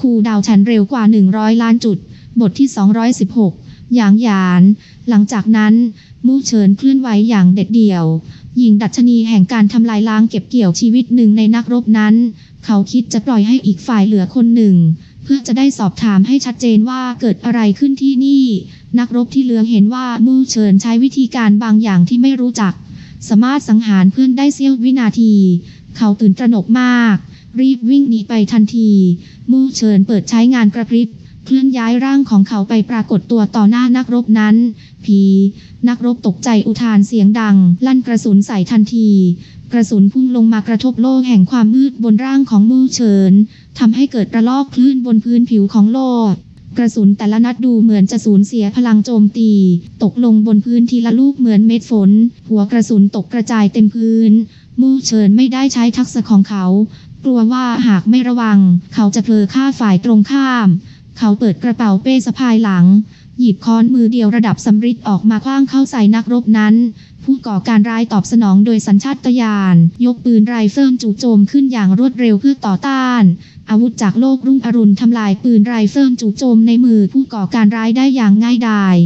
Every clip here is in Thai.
คูดาวน์ฉันเร็วกว่า 100 ล้านจุด บทที่ 216 อย่างหยาน หลังจากนั้น มู่เฉินเคลื่อนไหวอย่างเด็ดเดี่ยว ยิงดัชนีแห่งการทำลายล้างเก็บเกี่ยวชีวิตหนึ่งในนักรบนั้น เขาคิดจะปล่อยให้อีกฝ่ายเหลือคนหนึ่ง เพื่อจะได้สอบถามให้ชัดเจนว่าเกิดอะไรขึ้นที่นี่ นักรบที่เหลือเห็นว่ามู่เฉินใช้วิธีการบางอย่างที่ไม่รู้จัก สามารถสังหารเพื่อนได้เสี้ยววินาที เขาตื่นตระหนกมาก รีบวิ่งหนีไปทันที มู่เฉินเปิดใช้งานกระพริบ เคลื่อนย้ายร่างของเขาไปปรากฏตัวต่อหน้านักรบนั้น ผี นักรบตกใจอุทานเสียงดัง ลั่นกระสุนใส่ทันที กระสุนพุ่งลงมากระทบโลกแห่งความมืดบนร่างของมู่เฉินทำให้เกิดระลอกคลื่นบนพื้นผิวของโลกกระสุนแต่ละนัดดูเหมือนจะสูญเสียพลังโจมตี ตกลงบนพื้นทีละลูกเหมือนเม็ดฝน หัวกระสุนตกกระจายเต็มพื้น มู่เฉินไม่ได้ใช้ทักษะของเขา กลัวว่าหากไม่ระวัง เขาจะเพลอฆ่าฝ่ายตรงข้าม เขาเปิดกระเป๋าเป้สะพายหลัง หยิบค้อนมือเดียวระดับสำริดออกมาคว้างเข้าใส่นักรบนั้น ผู้ก่อการร้ายตอบสนองโดยสัญชาตญาณยกปืนไรเฟิลจู่โจมขึ้นอย่างรวดเร็วเพื่อต่อต้าน อาวุธจากโลกรุ่งอรุณทำลายปืนไรเฟิลจู่โจมในมือผู้ก่อการร้ายได้อย่างง่ายดาย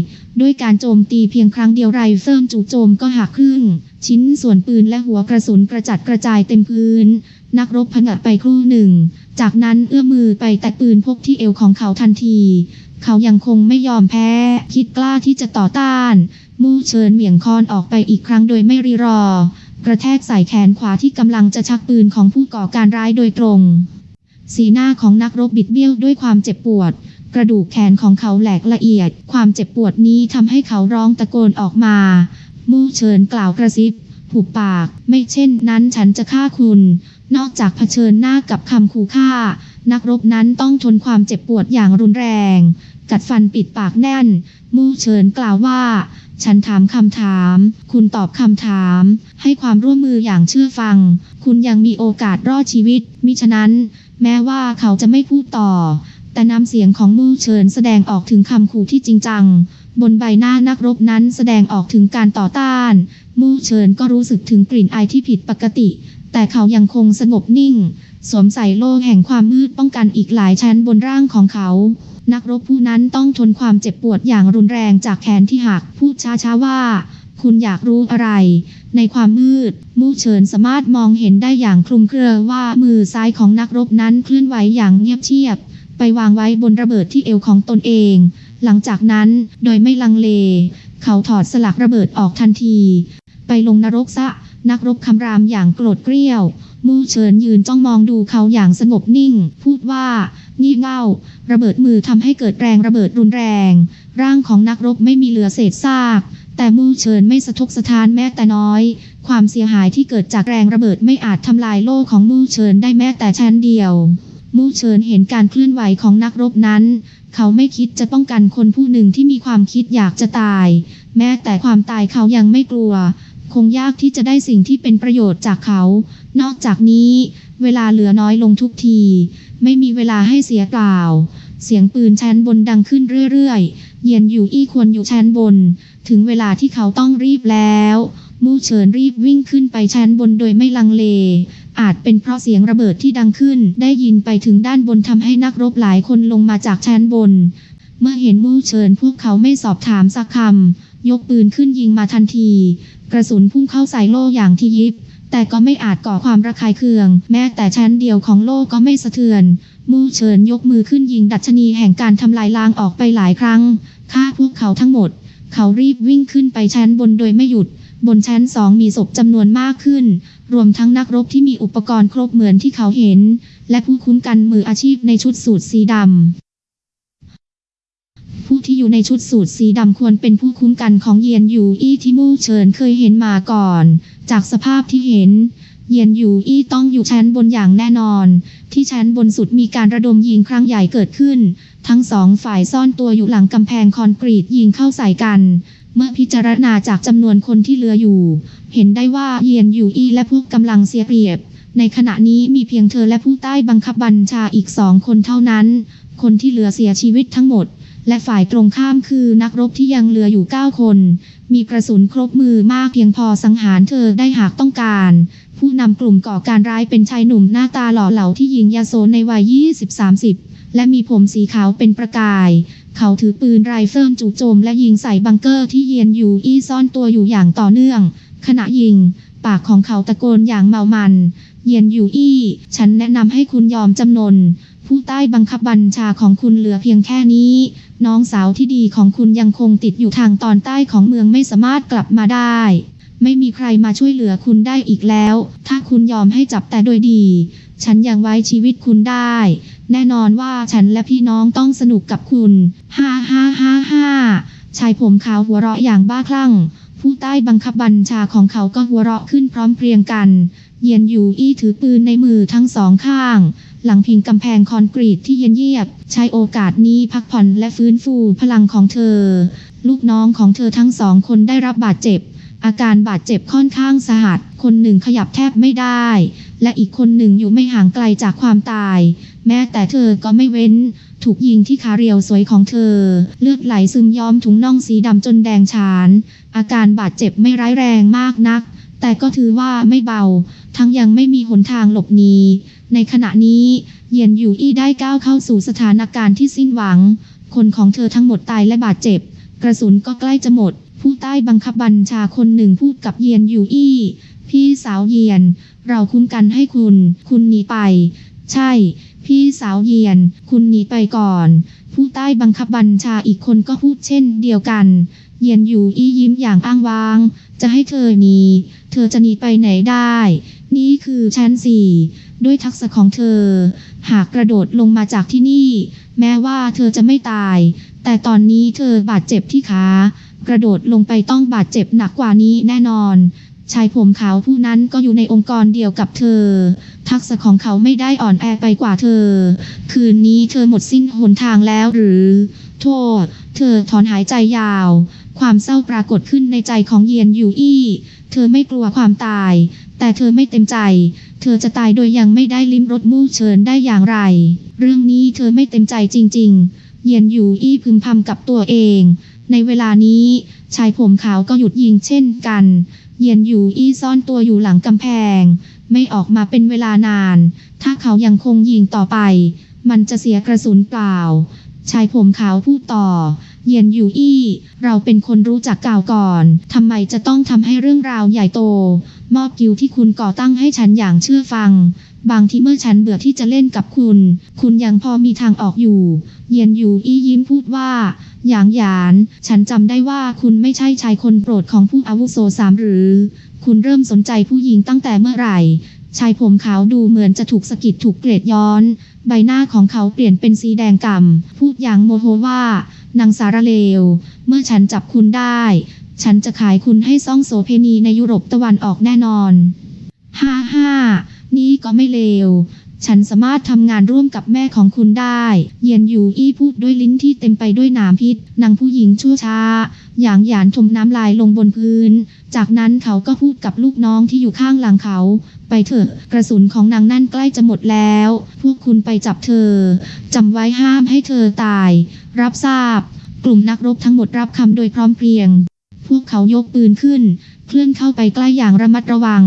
ด้วยการโจมตีเพียงครั้งเดียวไรเฟิลจู่โจมก็หักครึ่ง ชิ้นส่วนปืนและหัวกระสุนกระจัดกระจายเต็มพื้น นักรบผงะไปครู่หนึ่ง จากนั้นเอื้อมมือไปแตะปืนพกที่เอวของเขาทันที เขายังคงไม่ยอมแพ้ คิดกล้าที่จะต่อต้าน มู่เชิญเหวี่ยงคอนออกไปอีกครั้งโดยไม่รีรอ กระแทกใส่แขนขวาที่กำลังจะชักปืนของผู้ก่อการร้ายโดยตรง สีหน้าของนักรบบิดเบี้ยวด้วยความเจ็บปวด กระดูกแขนของเขาแหลกละเอียด ความเจ็บปวดนี้ทำให้เขาร้องตะโกนออกมา มู่เชิญกล่าวกระซิบ ผูกปาก ไม่เช่นนั้นฉันจะฆ่าคุณ นอกจากเผชิญหน้ากับคำขู่ฆ่า นักรบนั้นต้องทนความเจ็บปวดอย่างรุนแรง กัดฟันปิดปากแน่น มู่เฉินกล่าวว่า ฉันถามคำถาม คุณตอบคำถาม ให้ความร่วมมืออย่างเชื่อฟัง คุณยังมีโอกาสรอดชีวิต มิฉะนั้น แม้ว่าเขาจะไม่พูดต่อ แต่น้ำเสียงของมู่เฉินแสดงออกถึงคำขู่ที่จริงจังบนใบหน้านักรบนั้นแสดงออกถึงการต่อต้าน มู่เฉินก็รู้สึกถึงกลิ่นไอที่ผิดปกติ แต่เขายังคงสงบนิ่ง สวมใส่โล่แห่งความมืดป้องกันอีกหลายชั้นบนร่างของเขา นักรบผู้นั้นต้องทนความเจ็บปวดอย่างรุนแรงจากแขนที่หัก พูดช้าๆว่า คุณอยากรู้อะไร ในความมืด มู่เฉินสามารถมองเห็นได้อย่างคลุมเครือว่ามือซ้ายของนักรบนั้นเคลื่อนไหวอย่างเงียบเชียบ ไปวางไว้บนระเบิดที่เอวของตนเอง หลังจากนั้นโดยไม่ลังเลเขาถอดสลักระเบิดออกทันที ไปลงนรกซะ นักรบคำรามอย่างโกรธเกรี้ยว มู่เฉินยืนจ้องมองดูเขาอย่างสงบนิ่ง พูดว่างี่เง่า ระเบิดมือทำให้เกิดแรงระเบิดรุนแรง ร่างของนักรบไม่มีเหลือเศษซาก แต่มู่เฉินไม่สะทกสะท้านแม้แต่น้อย ความเสียหายที่เกิดจากแรงระเบิดไม่อาจทำลายโลกของมู่เฉินได้แม้แต่ชั้นเดียวมู่เฉินเห็นการเคลื่อนไหวของนักรบนั้น เขาไม่คิดจะป้องกันคนผู้หนึ่งที่มีความคิดอยากจะตาย แม้แต่ความตายเขายังไม่กลัว คงยากที่จะได้สิ่งที่เป็นประโยชน์จากเขา นอกจากนี้ เวลาเหลือน้อยลงทุกที ไม่มีเวลาให้เสียเปล่า เสียงปืนชั้นบนดังขึ้นเรื่อยๆ เยียนอยู่อี้ควรอยู่ชั้นบน ถึงเวลาที่เขาต้องรีบแล้ว มู่เฉินรีบวิ่งขึ้นไปชั้นบนโดยไม่ลังเล อาจเป็นเพราะเสียงระเบิดที่ดังขึ้น ได้ยินไปถึงด้านบนทำให้นักรบหลายคนลงมาจากชั้นบน เมื่อเห็นมู่เฉินพวกเขาไม่สอบถามสักคำ ยกปืนขึ้นยิงมาทันที กระสุนพุ่งเข้าใส่โล่อย่างที่ยิบ แต่ก็ไม่อาจก่อความระคายเคือง แม้แต่ชั้นเดียวของโล่ก็ไม่สะเทือน มู่เฉินยกมือขึ้นยิงดัชนีแห่งการทำลายล้างออกไปหลายครั้งฆ่าพวกเขาทั้งหมด เขารีบวิ่งขึ้นไปชั้นบนโดยไม่หยุด บนชั้นสองมีศพจำนวนมากขึ้น รวมทั้งนักรบที่มีอุปกรณ์ครบเหมือนที่เขาเห็น และผู้คุ้มกันมืออาชีพในชุดสูทสีดำ ผู้ที่อยู่ในชุดสูทสีดำควรเป็นผู้คุ้มกันของเยียนอยู่อี้ที่มู่เฉินเคยเห็นมาก่อน จากสภาพที่เห็น เยียนอยู่อี้ต้องอยู่ชั้นบนอย่างแน่นอน ที่ชั้นบนสุดมีการระดมยิงครั้งใหญ่เกิดขึ้น ทั้งสองฝ่ายซ่อนตัวอยู่หลังกำแพงคอนกรีตยิงเข้าใส่กัน เมื่อพิจารณาจากจำนวนคนที่เหลืออยู่ เห็นได้ว่าเยียนอยู่อี้และพวกกำลังเสียเปรียบ ในขณะนี้มีเพียงเธอและผู้ใต้บังคับบัญชาอีกสองคนเท่านั้น คนที่เหลือเสียชีวิตทั้งหมด และฝ่ายตรงข้ามคือนักรบที่ยังเหลืออยู่ 9 คน มีกระสุนครบมือมากเพียงพอสังหารเธอได้หากต้องการ ผู้นำกลุ่มก่อการร้ายเป็นชายหนุ่มหน้าตาหล่อเหลาที่ยิงยาโซในวัย 20-30 และมีผมสีขาวเป็นประกาย เขาถือปืนไรเฟิลจู่โจมและยิงใส่บังเกอร์ที่เยียนอยู่อี้ซ่อนตัวอยู่อย่างต่อเนื่อง ขณะยิง ปากของเขาตะโกนอย่างเมามัน เยียนอยู่อี้ ฉันแนะนำให้คุณยอมจำนน ผู้ใต้บังคับบัญชาของคุณเหลือเพียงแค่นี้ น้องสาวที่ดีของคุณยังคงติดอยู่ทางตอนใต้ของเมืองไม่สามารถกลับมาได้ ไม่มีใครมาช่วยเหลือคุณได้อีกแล้ว ถ้าคุณยอมให้จับแต่โดยดี ฉันยังไว้ชีวิตคุณได้ แน่นอนว่าฉันและพี่น้องต้องสนุกกับคุณ ฮ่าฮ่าฮ่าฮ่าชายผมขาวหัวเราะอย่างบ้าคลั่ง ผู้ใต้บังคับบัญชาของเขาก็หัวเราะขึ้นพร้อมเพรียงกัน เยียนอยู่อี้ถือปืนในมือทั้งสองข้าง หลังพิงกำแพงคอนกรีตที่เย็นเยียบ ใช้โอกาสนี้พักผ่อนและฟื้นฟูพลังของเธอ ลูกน้องของเธอทั้งสองคนได้รับบาดเจ็บ อาการบาดเจ็บค่อนข้างสาหัส คนหนึ่งขยับแทบไม่ได้ และอีกคนหนึ่งอยู่ไม่ห่างไกลจากความตาย แม้แต่เธอก็ไม่เว้น ถูกยิงที่ขาเรียวสวยของเธอ เลือดไหลซึมย้อมถุงน่องสีดำจนแดงฉาน อาการบาดเจ็บไม่ร้ายแรงมากนัก แต่ก็ถือว่าไม่เบา ทั้งยังไม่มีหนทางหลบหนี ในขณะนี้ เยียนอยู่อี้ได้ก้าวเข้าสู่สถานการณ์ที่สิ้นหวัง คนของเธอทั้งหมดตายและบาดเจ็บ กระสุนก็ใกล้จะหมด ผู้ใต้บังคับบัญชาคนหนึ่งพูดกับเยียนอยู่อี้ พี่สาวเยียน เราคุ้มกันให้คุณ คุณหนีไป ใช่ พี่สาวเยียน คุณหนีไปก่อน ผู้ใต้บังคับบัญชาอีกคนก็พูดเช่นเดียวกัน เยียนอยู่อี้ยิ้มอย่างอ้างว้าง จะให้เธอหนี เธอจะหนีไปไหนได้ นี่คือชั้นสี่ ด้วยทักษะของเธอ หากกระโดดลงมาจากที่นี่ แม้ว่าเธอจะไม่ตาย แต่ตอนนี้เธอบาดเจ็บที่ขากระโดดลงไปต้องบาดเจ็บหนักกว่านี้แน่นอนชายผมขาวผู้นั้นก็อยู่ในองค์กรเดียวกับเธอ ทักษะของเขาไม่ได้อ่อนแอไปกว่าเธอ คืนนี้เธอหมดสิ้นหนทางแล้วหรือ โทษ เธอถอนหายใจยาว ความเศร้าปรากฏขึ้นในใจของเยียนอยู่อี้ เธอไม่กลัวความตาย แต่เธอไม่เต็มใจ เธอจะตายโดยยังไม่ได้ลิ้มรสมู่เชิญได้อย่างไร เรื่องนี้เธอไม่เต็มใจจริง ๆ เยียนอยู่อี้พึมพำกับตัวเอง ในเวลานี้ ชายผมขาวก็หยุดยิงเช่นกัน เยียนอยู่อี้ซ่อนตัวอยู่หลังกำแพง ไม่ออกมาเป็นเวลานาน ถ้าเขายังคงยิงต่อไป มันจะเสียกระสุนเปล่า ชายผมขาวพูดต่อเยียนอยู่อี้ เราเป็นคนรู้จักก่าวก่อน ทำไมจะต้องทำให้เรื่องราวใหญ่โต มอบกิวที่คุณก่อตั้งให้ฉันอย่างเชื่อฟัง บางทีเมื่อฉันเบื่อที่จะเล่นกับคุณ คุณยังพอมีทางออกอยู่ เยียนอยู่อี้ยิ้มพูดว่าอย่างหยาน ฉันจำได้ว่าคุณไม่ใช่ชายคนโปรดของผู้อาวุโสสามหรือ คุณเริ่มสนใจผู้หญิงตั้งแต่เมื่อไหร่ ชายผมขาวดูเหมือนจะถูกสะกิดถูกเกรดย้อน ใบหน้าของเขาเปลี่ยนเป็นสีแดงก่ำพูดอย่างโมโหว่า นางสารเลว เมื่อฉันจับคุณได้ ฉันจะขายคุณให้ซ่องโสเพณีในยุโรปตะวันออกแน่นอน ฮ่าฮ่านี่ก็ไม่เลว ฉันสามารถทำงานร่วมกับแม่ของคุณได้ เยียนอยู่อี้พูดด้วยลิ้นที่เต็มไปด้วยนามพิษ นางผู้หญิงชั่วช้า อย่างหยานถมน้ำลายลงบนพื้น จากนั้นเขาก็พูดกับลูกน้องที่อยู่ข้างหลังเขา ไปเถอะ กระสุนของนางนั่นใกล้จะหมดแล้ว พวกคุณไปจับเธอ จำไว้ห้ามให้เธอตาย รับทราบ กลุ่มนักรบทั้งหมดรับคำโดยพร้อมเพรียง พวกเขายกปืนขึ้น เคลื่อนเข้าไปใกล้อย่างระมัดระวัง